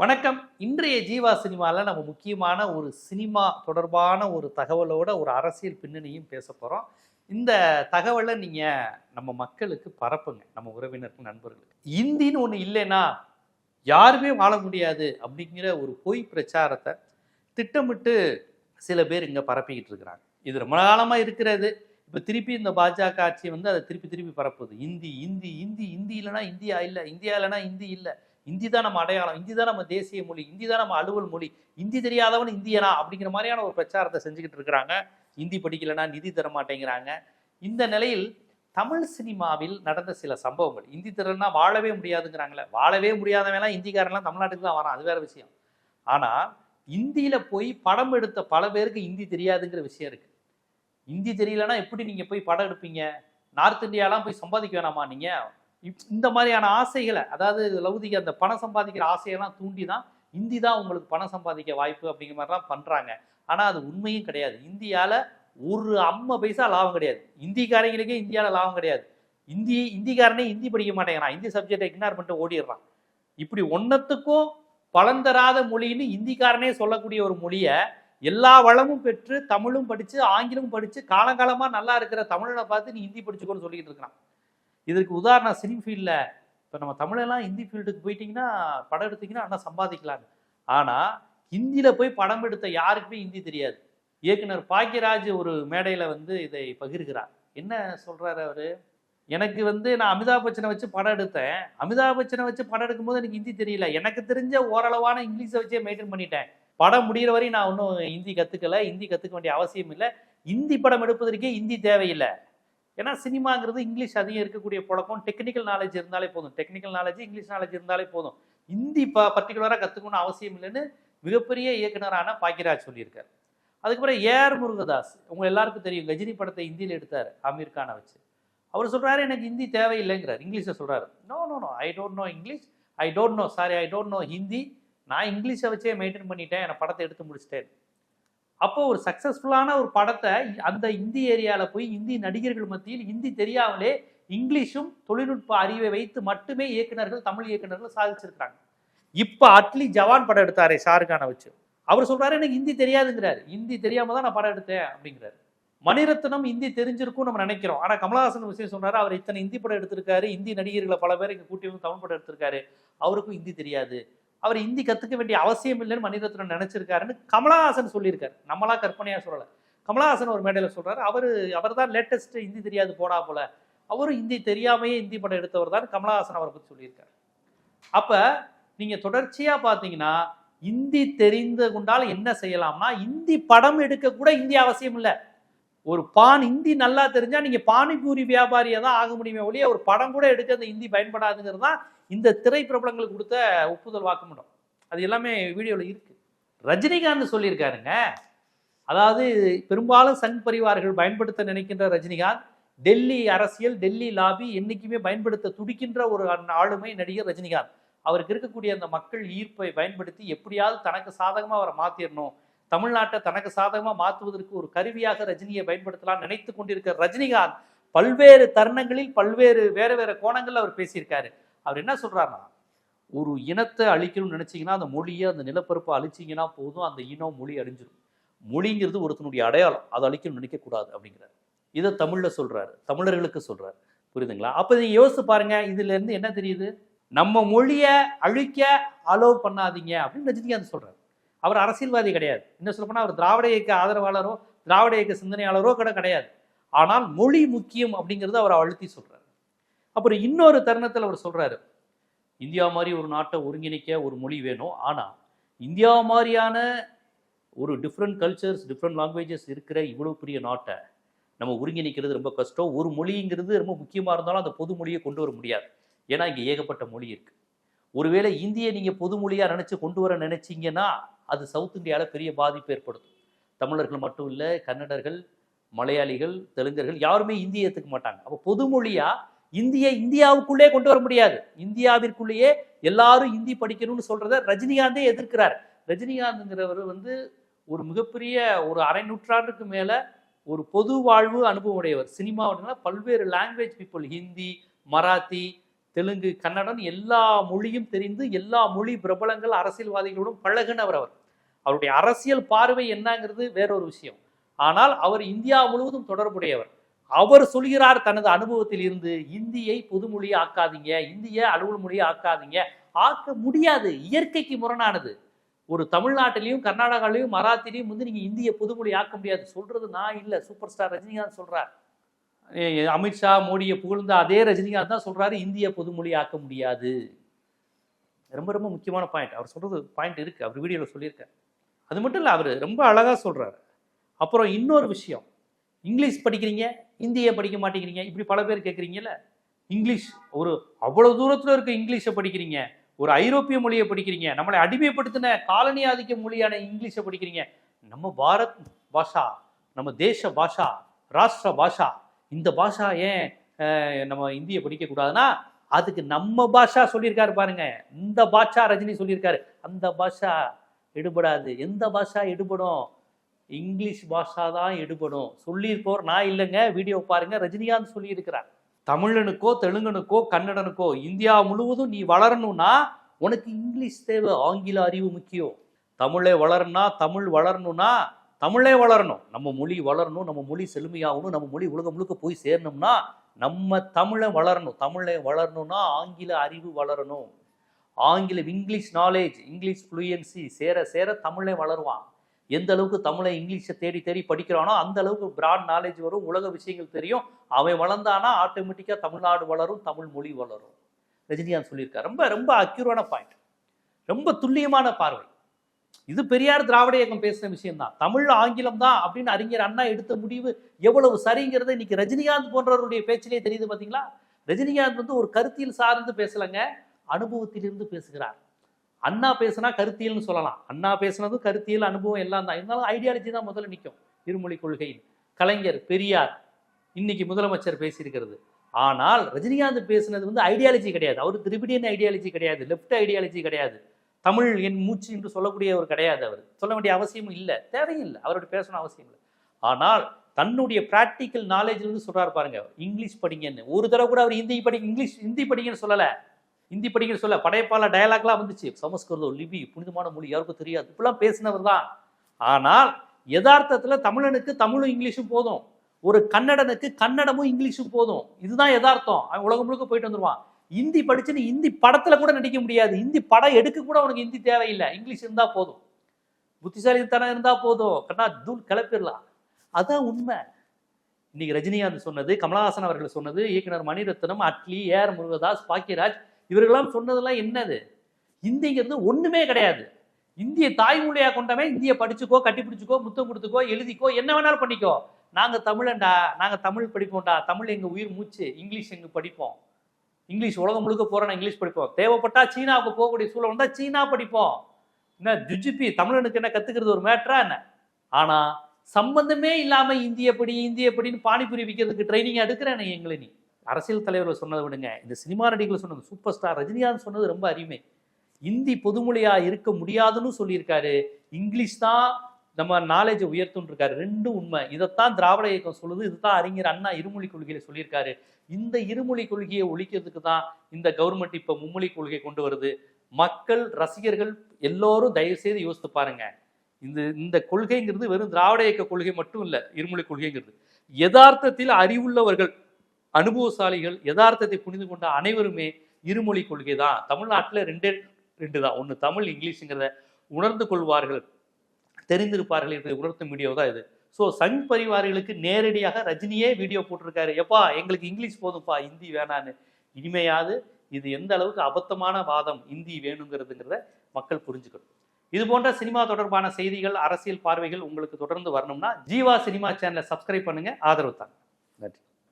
வணக்கம். இன்றைய ஜீவா சினிமாவில் நம்ம முக்கியமான ஒரு சினிமா தொடர்பான ஒரு தகவலோட ஒரு அரசியல் பின்னணியும் பேச போகிறோம் இந்த தகவலை நீங்கள் நம்ம மக்களுக்கு பரப்புங்க நம்ம உறவினருக்கு நண்பர்களுக்கு. இந்தின்னு ஒன்று இல்லைன்னா யாருமே வாழ முடியாது அப்படிங்கிற ஒரு பொய் பிரச்சாரத்தை திட்டமிட்டு சில பேர் இங்கே பரப்பிக்கிட்டு இருக்கிறாங்க. இது ரொம்ப காலமாக இருக்கிறது. இப்போ திருப்பி இந்த பாஜக ஆட்சி வந்து அதை திருப்பி திருப்பி பரப்புது. இந்தி இந்தி இந்தி இந்தி இல்லைன்னா இந்தியா இல்லை இந்தியா இல்லைன்னா இந்தி இல்லை. இந்தி தான் நம்ம அடையாளம் இந்தி தான் நம்ம தேசிய மொழி இந்தி தான் நம்ம அலுவல் மொழி இந்தி தெரியாதவன் இந்தியனா அப்படிங்கிற மாதிரியான ஒரு பிரச்சாரத்தை செஞ்சுக்கிட்டு இருக்கிறாங்க. இந்தி படிக்கலைன்னா நிதி தர மாட்டேங்கிறாங்க இந்த நிலையில் தமிழ் சினிமாவில் நடந்த சில சம்பவங்கள் இந்தி திறன்னா வாழவே முடியாதுங்கிறாங்களே வாழவே முடியாதவெல்லாம் இந்திக்காரன்லாம் தமிழ்நாட்டுக்கு தான் வரான் அது வேற விஷயம். ஆனால் இந்தியில் போய் படம் எடுத்த பல பேருக்கு இந்தி தெரியாதுங்கிற விஷயம் இருக்குது இந்தி தெரியலன்னா எப்படி நீங்கள் போய் படம் எடுப்பீங்க? நார்த் இந்தியாலாம் போய் சம்பாதிக்க வேணாமா நீங்கள் இந்த மாதிரியான ஆசைகளை அதாவது லவுதிக்கு அந்த பணம் சம்பாதிக்கிற ஆசையெல்லாம் தூண்டி தான் இந்தி தான் உங்களுக்கு பணம் சம்பாதிக்க வாய்ப்பு அப்படிங்கிற மாதிரிலாம் பண்ணுறாங்க ஆனால் அது உண்மையும் கிடையாது. இந்தியாவில் ஒரு அம்மை பைசா லாபம் கிடையாது. இந்திக்காரங்களுக்கே இந்தியாவில் லாபம் கிடையாது. இந்தி இந்திக்காரனே இந்தி படிக்க மாட்டேங்கிறான். இந்தி சப்ஜெக்டை இக்னார் பண்ணிட்டு ஓடிடுறான். இப்படி ஒன்றத்துக்கும் பலன் தராத மொழின்னு இந்திக்காரனே சொல்லக்கூடிய ஒரு மொழியை எல்லா வளமும் பெற்று தமிழும் படித்து ஆங்கிலமும் படித்து காலங்காலமாக நல்லா இருக்கிற தமிழனை பார்த்து நீ ஹிந்தி படிச்சுக்கோன்னு சொல்லிக்கிட்டு இருக்கிறான். இதற்கு உதாரணம் சினி ஃபீல்டில் இப்போ நம்ம தமிழெல்லாம் ஹிந்தி ஃபீல்டுக்கு போயிட்டீங்கன்னா படம் எடுத்தீங்கன்னா அண்ணா சம்பாதிக்கலான்னு ஆனால் ஹிந்தியில் போய் படம் எடுத்த யாருக்குமே ஹிந்தி தெரியாது. இயக்குனர் பாக்கியராஜ் ஒரு மேடையில் வந்து இதை பகிர்கிறார். என்ன சொல்கிறாரு அவர்? எனக்கு வந்து நான் அமிதாப் பச்சனை வச்சு படம் எடுத்தேன். அமிதாப் பச்சனை வச்சு படம் எடுக்கும்போது எனக்கு ஹிந்தி தெரியல. எனக்கு தெரிஞ்ச ஓரளவான இங்கிலீஷை வச்சே மெயின்டைன் பண்ணிட்டேன். படம் முடிகிற வரையும் நான் ஒன்றும் ஹிந்தி கற்றுக்கலை ஹிந்தி கற்றுக்க வேண்டிய அவசியம் இல்லை. ஹிந்தி படம் எடுப்பதற்கே ஹிந்தி தேவையில்லை. ஏன்னா சினிமாங்கிறது இங்கிலீஷ் அதிகம் இருக்கக்கூடிய புழக்கம். டெக்னிக்கல் நாலேஜ் இருந்தாலே போதும். டெக்னிக்கல் நாலேஜ் இங்கிலீஷ் நாலேஜ் இருந்தாலே போதும். ஹிந்தி ப பர்டிகுலராக கற்றுக்கணும்னு அவசியம் இல்லைன்னு மிகப்பெரிய இயக்குனரான பாக்கியராஜ் சொல்லியிருக்கார். அதுக்கப்புறம் ஏஆர் முருகதாஸ் உங்க எல்லாருக்கும் தெரியும். கஜினி படத்தை ஹிந்தியில் எடுத்தார் அமீர் கானை வச்சு. அவர் சொல்கிறாரு எனக்கு ஹிந்தி தேவையில்லைங்கிறார். இங்கிலீஷில் சொல்கிறாரு no no no I don't know English I don't know sorry I don't know Hindi நான் இங்கிலீஷை வச்சே மெயின்டைன் பண்ணிட்டேன். என் படத்தை எடுத்து முடிச்சிட்டேன் அப்போ ஒரு சக்சஸ்ஃபுல்லான ஒரு படத்தை அந்த இந்தி ஏரியாவில் போய் இந்தி நடிகர்கள் மத்தியில் ஹிந்தி தெரியாமலே இங்கிலீஷும் தொழில்நுட்ப அறிவை வைத்து மட்டுமே இயக்குநர்கள் தமிழ் இயக்குநர்கள் சாதிச்சிருக்காங்க இப்போ அட்லி ஜவான் படம் எடுத்தாரே ஷாருக்கானை வச்சு. அவர் சொல்றாரு எனக்கு ஹிந்தி தெரியாதுங்கிறாரு. ஹிந்தி தெரியாம தான் நான் படம் எடுத்தேன் அப்படிங்கிறாரு. மணிரத்னம் ஹிந்தி தெரிஞ்சிருக்கும் நம்ம நினைக்கிறோம். ஆனா கமலஹாசன் விஷயம் சொன்னார் அவர் இத்தனை ஹிந்தி படம் எடுத்திருக்காரு. ஹிந்தி நடிகர்களை பல பேர் இங்கே கூட்டி வந்து தமிழ் படம் எடுத்திருக்காரு. அவருக்கும் ஹிந்தி தெரியாது. அவர் ஹிந்தி கற்றுக்க வேண்டிய அவசியம் இல்லைன்னு மணிரத்னம் நினைச்சிருக்காருன்னு கமலஹாசன் சொல்லியிருக்காரு. நம்மளா கற்பனையாக சொல்லலை. கமலஹாசன் ஒரு மேடையில் சொல்கிறார் அவர் அவர் தான் லேட்டஸ்ட் ஹிந்தி தெரியாது போடா போல. அவரும் ஹிந்தி தெரியாமையே ஹிந்தி படம் எடுத்தவர் தான் கமலஹாசன் அவரை பற்றி சொல்லியிருக்காரு. அப்போ நீங்கள் தொடர்ச்சியாக பார்த்தீங்கன்னா இந்தி தெரிந்து கொண்டால் என்ன செய்யலாம்னா இந்தி படம் எடுக்க கூட இந்தி அவசியம் இல்லை. ஒரு பான் இந்தி நல்லா தெரிஞ்சால் நீங்கள் பானிபூரி வியாபாரியாக தான் ஆக முடியுமே ஒழிய ஒரு படம் கூட எடுக்க அந்த ஹிந்தி பயன்படாதுங்கிறது தான் இந்த திரை பிரபலங்களுக்கு கொடுத்த ஒப்புதல் வாக்குமூலம். அது எல்லாமே வீடியோவில் இருக்குது ரஜினிகாந்த் சொல்லியிருக்காருங்க. அதாவது பெரும்பாலும் சங் பரிவார்கள் பயன்படுத்த நினைக்கின்ற ரஜினிகாந்த் டெல்லி அரசியல் டெல்லி லாபி என்றைக்குமே பயன்படுத்த துடிக்கின்ற ஒரு ஆளுமை நடிகர் ரஜினிகாந்த். அவருக்கு இருக்கக்கூடிய அந்த மக்கள் ஈர்ப்பை பயன்படுத்தி எப்படியாவது தனக்கு சாதகமாக அவரை மாற்றிடணும் தமிழ்நாட்டை தனக்கு சாதகமாக மாற்றுவதற்கு ஒரு கருவியாக ரஜினியை பயன்படுத்தலாம் நினைத்து கொண்டிருக்கிற ரஜினிகாந்த் பல்வேறு தருணங்களில் பல்வேறு வேற வேற கோணங்களில் அவர் பேசியிருக்காரு. அவர் என்ன சொல்றாருன்னா ஒரு இனத்தை அழிக்கணும்னு நினைச்சிங்கன்னா அந்த மொழியை அந்த நிலப்பரப்பை அழிச்சிங்கன்னா போதும் அந்த இனம் மொழி அழிஞ்சிடும் மொழிங்கிறது ஒருத்தனுடைய அடையாளம். அதை அழிக்கணும்னு நினைக்கக்கூடாது அப்படிங்கிறார். இதை தமிழில் சொல்றாரு. தமிழர்களுக்கு சொல்றாரு. புரியுதுங்களா? அப்போ நீங்க யோசிச்சு பாருங்க இதுல இருந்து என்ன தெரியுது? நம்ம மொழியை அழிக்க அலோவ் பண்ணாதீங்க அப்படின்னு ரஜினிகாந்த் சொல்றாரு. அவர் அரசியல்வாதி கிடையாது. என்ன சொல்ல அவர் திராவிட இயக்க ஆதரவாளரோ திராவிட இயக்க சிந்தனையாளரோ கூட கிடையாது. ஆனால் மொழி முக்கியம் அப்படிங்கிறது அவர் அழுத்தி சொல்கிறார் அப்புறம் இன்னொரு தருணத்தில் அவர் சொல்கிறாரு இந்தியா மாதிரி ஒரு நாட்டை ஒருங்கிணைக்க ஒரு மொழி வேணும். ஆனால் இந்தியா மாதிரியான ஒரு டிஃப்ரெண்ட் கல்ச்சர்ஸ் டிஃப்ரெண்ட் லாங்குவேஜஸ் இருக்கிற இவ்வளோ பெரிய நாட்டை நம்ம ஒருங்கிணைக்கிறது ரொம்ப கஷ்டம். ஒரு மொழிங்கிறது ரொம்ப முக்கியமாக இருந்தாலும் அந்த பொது மொழியை கொண்டு வர முடியாது. ஏன்னா இங்கே ஏகப்பட்ட மொழி இருக்குது ஒருவேளை இந்தியை நீங்கள் பொது நினச்சி கொண்டு வர நினச்சிங்கன்னா அது சவுத் இந்தியாவில் பெரிய பாதிப்பு ஏற்படுத்தும். தமிழர்கள் மட்டும் இல்லை கன்னடர்கள் மலையாளிகள் தெலுங்கர்கள் யாருமே இந்தியை ஏற்றுக்க மாட்டாங்க. அப்போ பொதுமொழியாக இந்தியை இந்தியாவுக்குள்ளே கொண்டு வர முடியாது. இந்தியாவிற்குள்ளேயே எல்லாரும் ஹிந்தி படிக்கணும்னு சொல்கிறத ரஜினிகாந்தே எதிர்க்கிறார். ரஜினிகாந்துங்கிறவர் வந்து ஒரு மிகப்பெரிய ஒரு அரை நூற்றாண்டுக்கு மேலே ஒரு பொது வாழ்வு அனுபவம் உடையவர் சினிமா பல்வேறு லாங்குவேஜ் பீப்புள் ஹிந்தி மராத்தி தெலுங்கு கன்னடன் எல்லா மொழியும் தெரிந்து எல்லா மொழி பிரபலங்கள் அரசியல்வாதிகளோடும் பழகுனவர் அவர். அவருடைய அரசியல் பார்வை என்னங்கிறது வேறொரு விஷயம். ஆனால் அவர் இந்தியா முழுவதும் தொடர்புடையவர். அவர் சொல்கிறார் தனது அனுபவத்தில் இருந்து இந்தியை பொதுமொழி ஆக்காதீங்க இந்திய அலுவல் மொழியை ஆக்காதீங்க ஆக்க முடியாது இயற்கைக்கு முரணானது. ஒரு தமிழ்நாட்டிலையும் கர்நாடகாலையும் மராத்திலையும் வந்து நீங்க இந்திய பொதுமொழி ஆக்க முடியாது. சொல்றது நான் இல்ல சூப்பர் ஸ்டார் ரஜினிகாந்த் சொல்றார். அமித்ஷா மோடியை புகழ்ந்த அதே ரஜினிகாந்த் தான் சொல்கிறாரு இந்திய பொதுமொழி ஆக்க முடியாது. ரொம்ப ரொம்ப முக்கியமான பாயிண்ட் அவர் சொல்கிறது பாயிண்ட் இருக்குது அவர் வீடியோவில் சொல்லியிருக்காரு. அது மட்டும் இல்லை அவர் ரொம்ப அழகாக சொல்கிறாரு அப்புறம் இன்னொரு விஷயம். இங்கிலீஷ் படிக்கிறீங்க இந்தியை படிக்க மாட்டேங்கிறீங்க இப்படி பல பேர் கேட்குறீங்கல்ல இங்கிலீஷ் ஒரு அவ்வளோ தூரத்தில் இருக்க இங்கிலீஷை படிக்கிறீங்க ஒரு ஐரோப்பிய மொழியை படிக்கிறீங்க நம்மளை அடிமைப்படுத்தின காலனி ஆதிக்க மொழியான இங்கிலீஷை படிக்கிறீங்க. நம்ம பாரத் பாஷா நம்ம தேச பாஷா ராஷ்டிர பாஷா இந்த பாஷா ஏன் நம்ம இந்தியை படிக்கக்கூடாதுன்னா அதுக்கு நம்ம பாஷா சொல்லியிருக்காரு பாருங்க. இந்த பாஷா ரஜினி சொல்லியிருக்காரு. அந்த பாஷா எடுபடாது. எந்த பாஷா எடுபடும்? இங்கிலீஷ் பாஷா தான் எடுபடும். சொல்லியிருப்போர் நான் இல்லைங்க. வீடியோ பாருங்க. ரஜினிகாந்த் சொல்லியிருக்கிறார். தமிழனுக்கோ தெலுங்கனுக்கோ கன்னடனுக்கோ இந்தியா முழுவதும் நீ வளரணும்னா உனக்கு இங்கிலீஷ் தேவை. ஆங்கில அறிவு முக்கியம். தமிழே வளரணும்னா தமிழ் வளரணும்னா தமிழே வளரணும். நம்ம மொழி வளரணும் நம்ம மொழி செழுமையாகணும் நம்ம மொழி உலகம் முழுக்க போய் சேரணும்னா நம்ம தமிழை வளரணும். தமிழை வளரணும்னா ஆங்கில அறிவு வளரணும். ஆங்கிலம் இங்கிலீஷ் நாலேஜ் இங்கிலீஷ் ஃப்ளூயன்சி சேர சேர தமிழே வளருவான். எந்த அளவுக்கு தமிழை இங்கிலீஷை தேடி தேடி படிக்கிறானோ அந்த அளவுக்கு பிராட் நாலேஜ் வரும் உலக விஷயங்கள் தெரியும். அவன் வளர்ந்தானா ஆட்டோமேட்டிக்காக தமிழ்நாடு வளரும் தமிழ் மொழி வளரும். ரஜினிகாந்த் சொல்லியிருக்கார். ரொம்ப ரொம்ப அக்யூரான பாயிண்ட் ரொம்ப துல்லியமான பார்வை. இது பெரியார் திராவிட இயக்கம் பேசின விஷயம்தான். தமிழ் ஆங்கிலம் தான் அப்படின்னு அறிஞர் அண்ணா எடுத்த முடிவு எவ்வளவு சரிங்கிறது இன்னைக்கு ரஜினிகாந்த் போன்றவருடைய பேச்சிலே தெரியுது பார்த்தீங்களா ரஜினிகாந்த் வந்து ஒரு கருத்தியல் சார்ந்து பேசலைங்க அனுபவத்திலிருந்து பேசுகிறார். அண்ணா பேசுனா கருத்தியல்னு சொல்லலாம். அண்ணா பேசுனது கருத்தியல் அனுபவம் எல்லாம் தான். இருந்தாலும் ஐடியாலஜி தான் முதல்ல நிற்கும் இருமொழி கொள்கை கலைஞர் பெரியார் இன்னைக்கு முதலமைச்சர் பேசியிருக்கிறது. ஆனால் ரஜினிகாந்த் பேசுனது வந்து ஐடியாலஜி கிடையாது. அவர் திரிபிடியன் ஐடியாலஜி கிடையாது. லெஃப்ட் ஐடியாலஜி கிடையாது. தமிழ் என் மூச்சு என்று சொல்லக்கூடியவர் கிடையாது அவர். சொல்ல வேண்டிய அவசியமும் இல்லை. தேவையில்லை. அவரோட பேசணும் அவசியம் இல்லை. ஆனால் தன்னுடைய ப்ராக்டிக்கல் நாலேஜ்லேருந்து சொல்கிறார் பாருங்க. இங்கிலீஷ் படிங்கன்னு. ஒரு தடவை கூட அவர் ஹிந்தி படி இங்கிலீஷ் ஹிந்தி படிங்கன்னு சொல்லலை. ஹிந்தி படிங்கன்னு சொல்ல படைப்பால டயலாக்லாம் வந்துச்சு. சமஸ்கிருதம் லிபி புனிதமான மொழி யாருக்கும் தெரியாது. இப்பெல்லாம் பேசினவர் தான். ஆனால் யதார்த்தத்தில் தமிழனுக்கு தமிழும் இங்கிலீஷும் போதும். ஒரு கன்னடனுக்கு கன்னடமும் இங்கிலீஷும் போதும். இதுதான் யதார்த்தம். அவன் உலகம் முழுக்க போயிட்டு வந்துருவான். ஹிந்தி படிச்சுன்னு ஹிந்தி படத்துல கூட நடிக்க முடியாது. ஹிந்தி படம் எடுக்க கூட உனக்கு ஹிந்தி தேவையில்லை. இங்கிலீஷ் இருந்தா போதும். புத்திசாலித்தனம் இருந்தா போதும். கண்ணா தூள் கிளப்பிடலாம். அதான் உண்மை. இன்னைக்கு ரஜினிகாந்த் சொன்னது கமலஹாசன் அவர்கள் சொன்னது இயக்குனர் மணிரத்னம் அட்லி ஏஆர் முருகதாஸ் பாக்கியராஜ் இவர்களெல்லாம் சொன்னதெல்லாம் என்னது? இந்திங்கிறது ஒண்ணுமே கிடையாது. இந்திய தாய்மொழியாக கொண்டவன் இந்திய படிச்சுக்கோ கட்டிப்பிடிச்சுக்கோ முத்தம் கொடுத்துக்கோ எழுதிக்கோ என்ன வேணாலும் பண்ணிக்கோ. நாங்க தமிழன்டா நாங்க தமிழ் படிப்போம்டா. தமிழ் எங்க உயிர் மூச்சு இங்கிலீஷ் எங்க படிப்போம்? இங்கிலீஷ் உலகம் முழுக்க போகிறேன் இங்கிலீஷ் படிப்போம். தேவைப்பட்டா சீனாவுக்கு போகக்கூடிய சூழல் வந்தால் சீனா படிப்போம். என்ன ஜுஜிபி தமிழனுக்கு என்ன கத்துக்கிறது ஒரு மேட்ரா என்ன? ஆனால் சம்பந்தமே இல்லாமல் இந்திய படி இந்திய படின்னு பானிபுரி விற்கிறதுக்கு ட்ரைனிங் எடுக்கிறேன் எங்களை நீ. அரசியல் தலைவர்கள் சொன்னதை விடுங்க. இந்த சினிமா நடிகர்கள் சொன்னது சூப்பர் ஸ்டார் ரஜினிகாந்த் சொன்னது ரொம்ப அருமை. இந்தி பொதுமொழியாக இருக்க முடியாதுன்னு சொல்லியிருக்காரு. இங்கிலீஷ் தான் நம்ம நாலேஜை உயர்த்துன்னு இருக்காரு ரெண்டும் உண்மை. இதைத்தான் திராவிட இயக்கம் சொல்லுது. இதுதான் அறிஞர் அண்ணா இருமொழி கொள்கையில சொல்லியிருக்காரு. இந்த இருமொழி கொள்கையை ஒழிக்கிறதுக்கு தான் இந்த கவர்மெண்ட் இப்ப மும்மொழி கொள்கையை கொண்டு வருது. மக்கள் ரசிகர்கள் எல்லோரும் தயவு செய்து யோசித்து பாருங்க. இந்த இந்த கொள்கைங்கிறது வெறும் திராவிட இயக்க கொள்கை மட்டும் இல்ல இருமொழி கொள்கைங்கிறது. யதார்த்தத்தில் அறிவுள்ளவர்கள் அனுபவசாலிகள் யதார்த்தத்தை புரிந்து கொண்ட அனைவருமே இருமொழி கொள்கை தான் தமிழ்நாட்டில் ரெண்டே ரெண்டு தான் ஒன்று தமிழ் இங்கிலீஷுங்கிறத உணர்ந்து கொள்வார்கள். தெரிந்திருப்பார்கள் என்பதை உணர்த்தும் வீடியோ தான் இது. ஸோ சங் பரிவாரிகளுக்கு நேரடியாக ரஜினியே வீடியோ போட்டிருக்காரு. எப்பா எங்களுக்கு இங்கிலீஷ் போதும்ப்பா ஹிந்தி வேணான்னு. இனிமையாது இது எந்த அளவுக்கு அபத்தமான வாதம் இந்தி வேணுங்கிறதுங்கிறத மக்கள் புரிஞ்சுக்கணும். இது போன்ற சினிமா தொடர்பான செய்திகள் அரசியல் பார்வைகள் உங்களுக்கு தொடர்ந்து வரணும்னா ஜீவா சினிமா சேனலை சப்ஸ்கிரைப் பண்ணுங்க. ஆதரவு தாங்க. நன்றி.